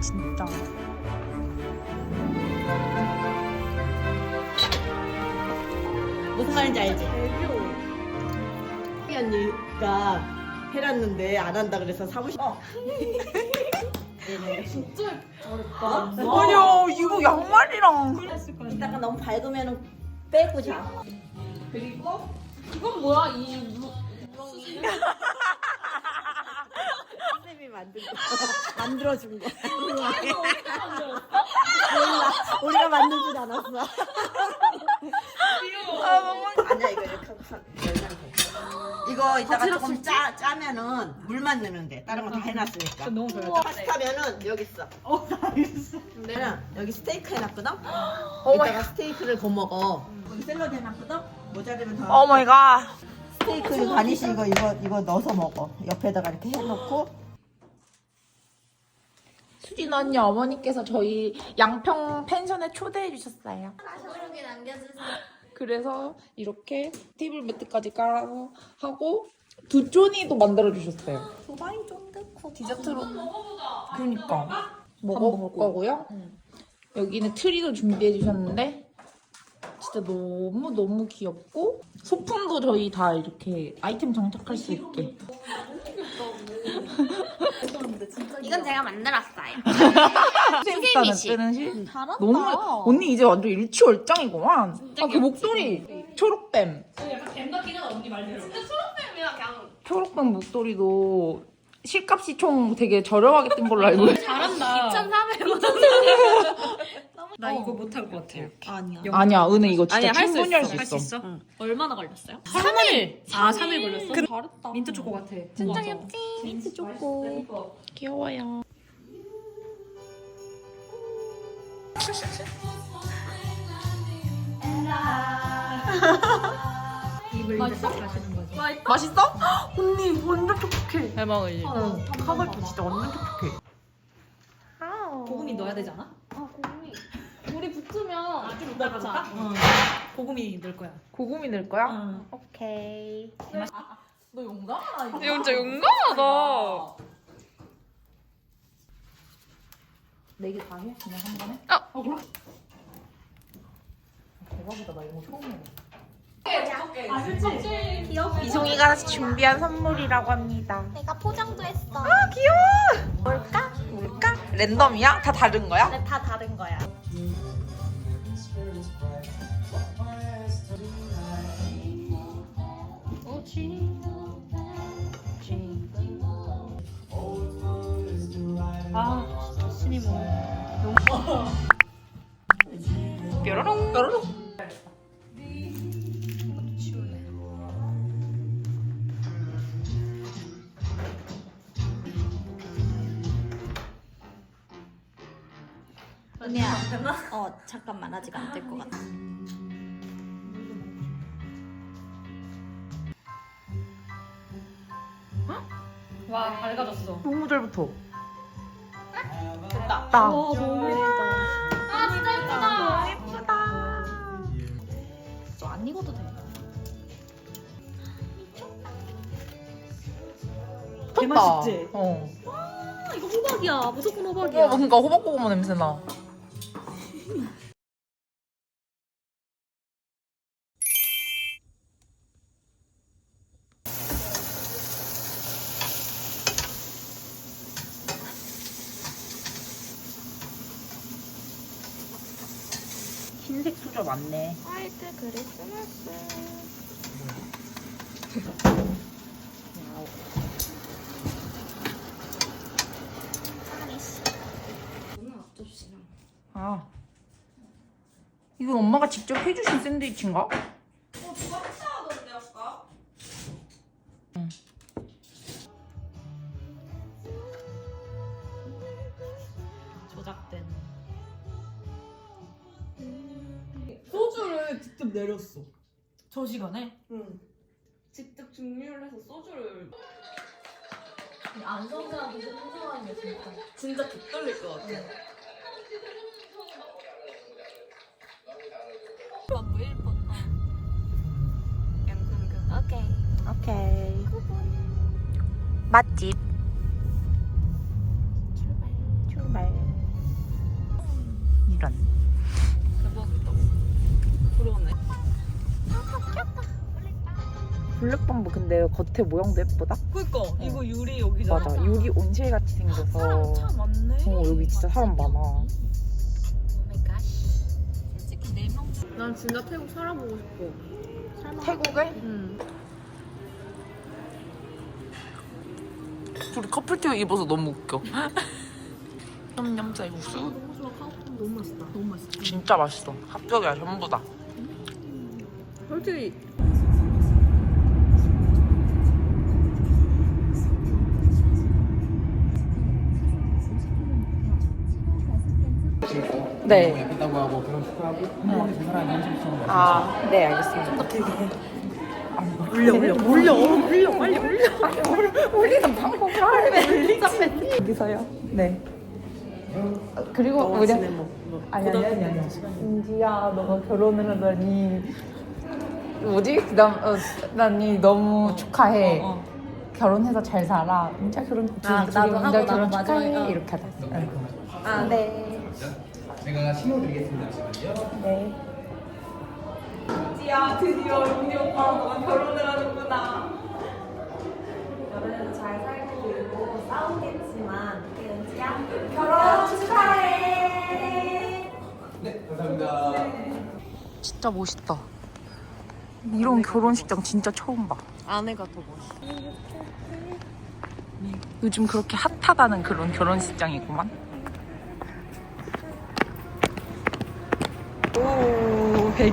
진짜. 무슨 말인지 알지? 이 언니가 해놨는데 안 한다 그래서 사무실. 어. 진짜 아니야 이거 양말이랑. 이따가 너무 밝으면 빼고 자. 이건 뭐야 이 무- 선생님이 만든 거. 만들어준 거. 몰라. 우리가 만들진 않았어. 아 너무. 아니야 이거 이렇게 하고 사- 열면 돼. 이거 이따가 조금 짜 짜면은 물만 넣으면 돼. 다른 거 다 해놨으니까. 너무 좋아요. 파스타면은 여기 있어. 어, 다 있어. 내가 여기 스테이크 해놨거든. 이따가 스테이크를 거 먹어. 여기 샐러드 해놨거든. 모자르면 더. 오 마이 갓. 스테이크 가니시 이거 이거 이거 넣어서 먹어. 옆에다가 이렇게 해놓고. 수진 언니 어머니께서 저희 양평 펜션에 초대해 주셨어요. 남겨주세요. 그래서 이렇게 테이블 매트까지 깔아서 하고 두 쪼니도 만들어 주셨어요. 두바이 쫀득코. 디저트로. 그러니까 먹어볼 거고요. 여기는 트리도 준비해 주셨는데 진짜 너무 너무 귀엽고 소품도 저희 다 이렇게 아이템 장착할 수 있게. 이건 제가 만들었어요. 수세미 씨 뜨는 시 잘한다. 너무 언니 이제 완전 일취월장이구만. 아 그 목도리 초록뱀. 약간 뱀 같긴 하다 언니 말대로. 진짜 초록뱀이야 그냥. 초록뱀 목도리도 실값이 총 되게 저렴하게 뜬 걸로 알고 있어요. 잘한다. 2,400원. 나 이거 못 할 것 같아. 아니야. 아니야, 은혜 이거 진짜 아니야 할수 충분히 있어. 할수 있어. 얼마나 걸렸어요? 3일. 아 3일 걸렸어? 잘했다. 민트 초코 같아. 진짜 귀엽지? 민트 초코. 귀여워요. 맛있어? 맛있어? 언니 완전 촉촉해. 대박이지. 카발도 진짜 완전 촉촉해. 고구미 넣어야 되지 않아? 아, 고구미. 붙으면 좀 넣자. 고구미 넣을 거야. 고구미 넣을 거야? 응. 오케이. 너 용감하다. 이거 진짜 용감하다. 네개 다 해? 그냥 한 번에? 아, 어, 그래? 대박이다. 나 이거 처음 먹어. 아 그치? 이송이가 준비한 선물이라고 합니다. 내가 포장도 했어. 아 귀여워. 뭘까? 뭘까? 랜덤이야? 다 다른 거야? 근데 다 다른 거야. 아 신이 뭐. 뾰로롱 뾰로롱. 은혜야. 어, 잠깐만. 아직 안 될 것 같아. 와 밝아졌어. 너무 잘 붙어. 됐다. 나. 너무 예쁘다. 아 진짜 예쁘다. 예쁘다. 안 익어도 돼. 개 맛있지? 어. 아, 이거 호박이야. 무조건 어, 호박이야. 뭔가 호박고구마 냄새 나. 흰색 수저 많네. 화이트 크리스마스. 아. 이건 엄마가 직접 해주신 샌드위치인가? 내렸어. 저 시간에? 응. 직접 증류를 해서 소주를 안성사한테 풍성하게 진짜. 진짜 깃떨릴 것 같아. 오케이. 오케이. 맛집. 블랙범브 근데 겉에 모양도 예쁘다. 그니까 이거 유리 여기잖아. 맞아. 유리 온실 같이 생겨서. 참 많네. 어 여기 진짜 사람 많아. 난 진짜 태국 살아보고 싶어. 태국에? 응. 둘이 커플티를 입어서 너무 웃겨. 냠냠 쌀국수. 너무 좋아. 카우프 너무 맛있다. 너무 맛있다. 진짜 맛있어. 합격이야 전부 다. 솔직히 네. 예쁘다고 하고 그런 축하하고 한번에 두 사람이 한식 시키는 거 아, 네 알겠습니다. 울려 울려 울려 울려 빨리 울려. 우리는 방법을 알아야 여기서요? 네. 어, 그리고 우리 아니 아니 아니 아니. 은지야, 너가 결혼을 하다니. 뭐지? 그다음 어, 너무 축하해. 결혼해서 잘 살아. 은지야 결혼 둘 아, 둘이 나도 하고 결혼 나도 축하해. 마지막에, 어. 이렇게 하자. 응. 아 네. 제가 신호 드리겠습니다 잠시만요 네. 지야 드디어 우리 오빠랑 너가 결혼을 하는구나. 여름에도 잘 살고 그리고 싸우겠지만 은지야 결혼 축하해. 네 감사합니다 진짜 멋있다. 이런 결혼식장 진짜 처음 봐. 아내가 더 멋있어. 요즘 그렇게 핫하다는 그런 결혼식장이구만.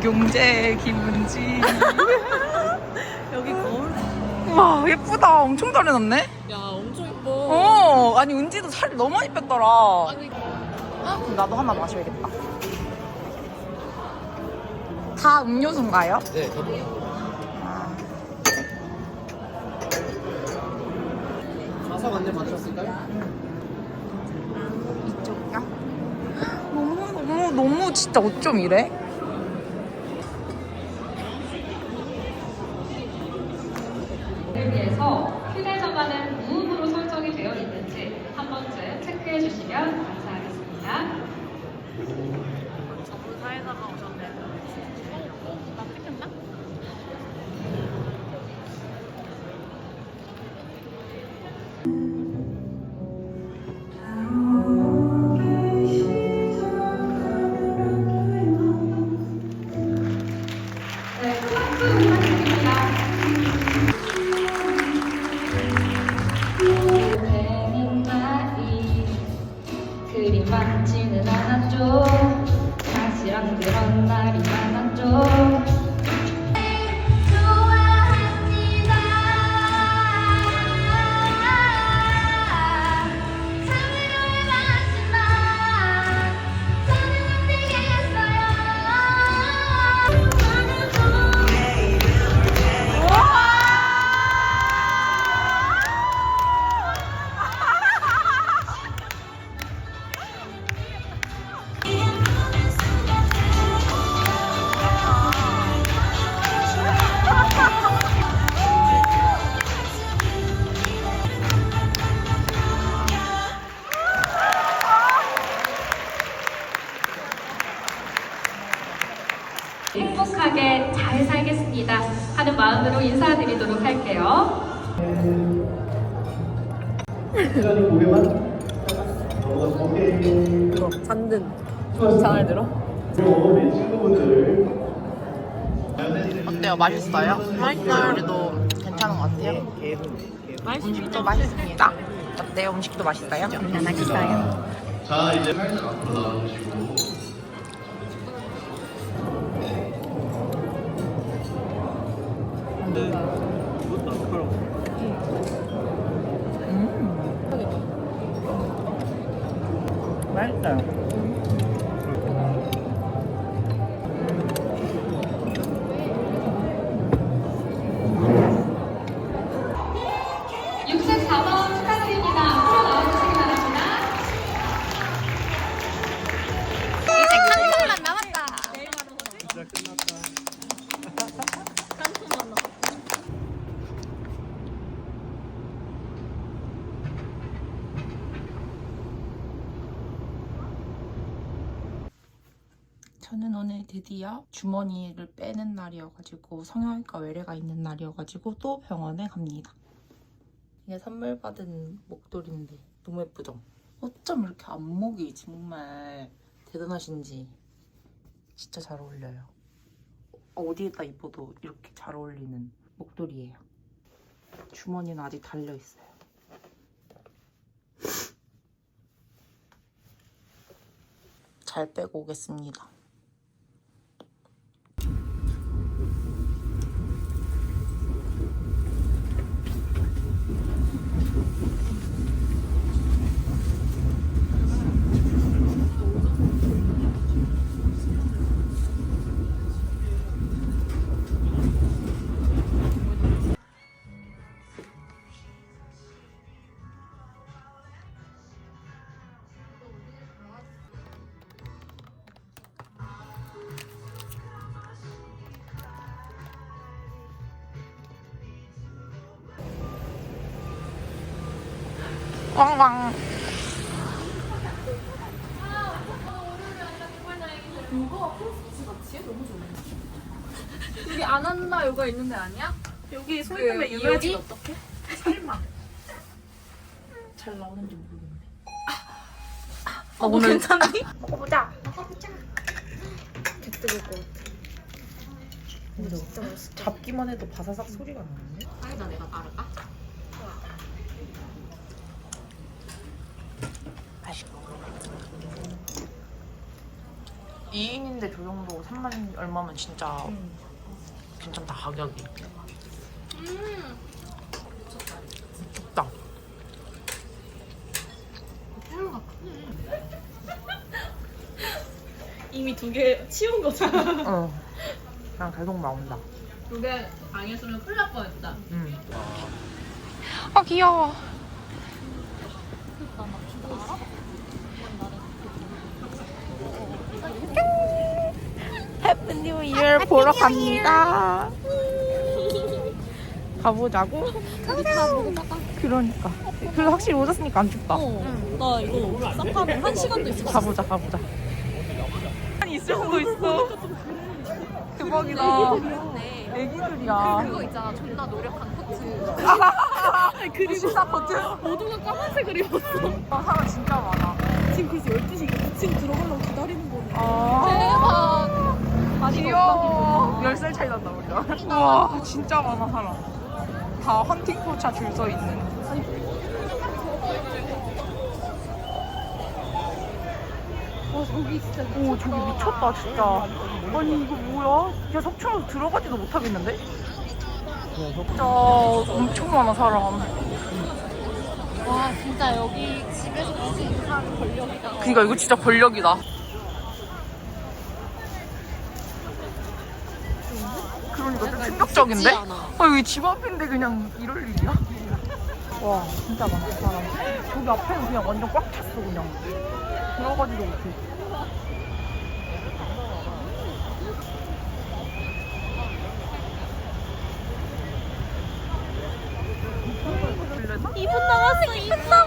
경재, 김은지. 여기 거울. 와, 예쁘다. 엄청 잘 해놨네? 야 엄청 예뻐. 어, 아니, 은지도 살이 너무 많이 뺐더라. 어? 나도 하나 마셔야겠다. 다 음료수인가요? 네 좌석 안내 맞추셨을까요? 이쪽이야? 너무, 너무, 너무 진짜 어쩜 이래? 마음으로 인사드리도록 할게요. 잘 들어? 어때요? 맛있어요? 맛있어요. 그래도 괜찮은 것 같아요? 음식도 맛있습니다. 어때요? 음식도 맛있어요? 맛있어요. 자 이제 팔뚝 앞으로 나와주시고 맛 드디어 주머니를 빼는 날이어가지고 성형외과 외래가 있는 날이어가지고 또 병원에 갑니다. 이게 선물 받은 목도리인데 너무 예쁘죠? 어쩜 이렇게 안목이 정말 대단하신지 진짜 잘 어울려요. 어디에다 입어도 이렇게 잘 어울리는 목도리예요. 주머니는 아직 달려있어요. 잘 빼고 오겠습니다. 왕왕. 여기 안 한다 요가 있는데 아니야? 여기 소리 때문에 유명해지 어떡해? 잘 나오는지 모르겠네. 아, 오늘 괜찮니? 먹어보자. 개 뜨거울 것 같아. 잡기만 해도 바사삭 소리가 나는데? 아니다 내가 따를까? 맛있고. 2인인데 저 정도 3만 얼마면 진짜 괜찮다 가격이. 좋다. 이미 두 개 치운 거잖아. 어. 그냥 계속 나온다. 두개 아니었으면 큰일 날 뻔했다. 응. 아 귀여워. 해피 뉴 이어 보러 갑니다. 가보자고? 그러니까. 그래도 확실히 오졌으니까 안 춥다. 나 이거 싹가면 한 시간도 있어. 가보자, 가보자. 한 있을 수도 있어. 대박이다. 애기들이야. 그거 있잖아 존나 노력한 코트. 그리고 시사 버튼. 모두가 까만색을 입었어. 아, 사람 진짜 많아. 지금 그래서 12시 2층 들어가려고 기다리는 거네. 아. 귀여워. 10살 차이 난다, 우리가. 우와, 진짜 많아, 사람. 다 헌팅 포차 줄 서 있는. 와 저기 진짜 오, 저기 미쳤다, 진짜. 아니, 이거 뭐야? 야, 석촌으로 들어가지도 못하겠는데? 진짜 엄청 많아, 사람. 와 진짜 여기 집에서 볼수 있는 사람 권력이다. 그니까 이거 진짜 권력이다. 그러니까 좀 충격적인데? 아, 여기 집 앞인데 그냥 이럴 일이야? 와, 진짜 많다, 사람. 저기 앞에는 그냥 완전 꽉 찼어, 그냥. 들어가지도 못해. 이분 남았어 이분 남았어.